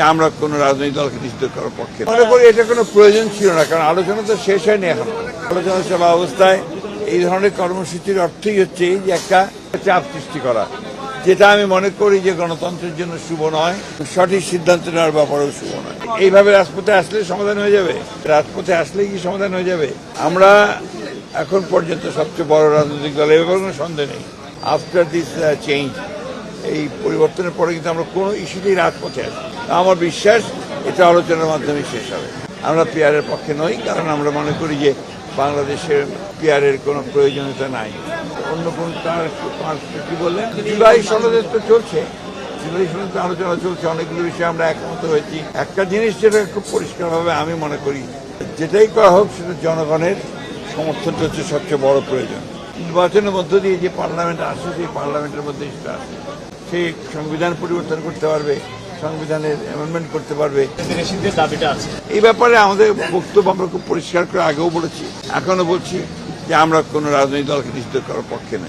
যে আমরা কোনো রাজনৈতিক দলকে নিষিদ্ধ করার পক্ষে। মনে করি এটা কোনো প্রয়োজন ছিল না, কারণ আলোচনা তো শেষ হয়নি এখন। আলোচনা চলা অবস্থায় এই ধরনের কর্মসূচির অর্থই হচ্ছে এই যে একটা চাপ সৃষ্টি করা, যেটা আমি মনে করি যে গণতন্ত্রের জন্য শুভ নয়, সঠিক সিদ্ধান্ত নেওয়ার ব্যাপারেও শুভ নয়। এইভাবে রাজপথে আসলে সমাধান হয়ে যাবে? রাজপথে আসলে কি সমাধান হয়ে যাবে? আমরা এখন পর্যন্ত সবচেয়ে বড় রাজনৈতিক দল এ কোনো সন্দেহ নেই। আফটার দিস চেঞ্জ এই পরিবর্তনের পরে কিন্তু আমরা কোনো ইস্যুতেই রাজপথে আছি আমার বিশ্বাস এটা আলোচনার মাধ্যমে শেষ হবে। আমরা পিয়ারের পক্ষে নই, কারণ আমরা মনে করি যে বাংলাদেশের পিয়ারের কোনো প্রয়োজনীয়তা নাই। অন্য কোন তার কি বললেন? জুলাই সনদের তো চলছে। জুলাই সনদের আলোচনা চলছে, অনেকগুলো বিষয়ে আমরা একমত হয়েছি। একটা জিনিস যেটা খুব পরিষ্কারভাবে আমি মনে করি, যেটাই করা হোক, সেটা জনগণের সমর্থনটা হচ্ছে সবচেয়ে বড় প্রয়োজন। নির্বাচনের মধ্য দিয়ে যে পার্লামেন্ট আসে, সেই পার্লামেন্টের মধ্যে সেটা আসে। সে সংবিধান পরিবর্তন করতে পারবে সংবিধানের অ্যামেন্ডমেন্ট করতে পারবে। নিষিদ্ধের দাবিটা আছে। এই ব্যাপারে আমাদের বক্তব্য আমরা খুব পরিষ্কার করে আগেও বলেছি। এখনও বলছি যে আমরা কোনো রাজনৈতিক দলকে নিষিদ্ধ করার পক্ষে নই।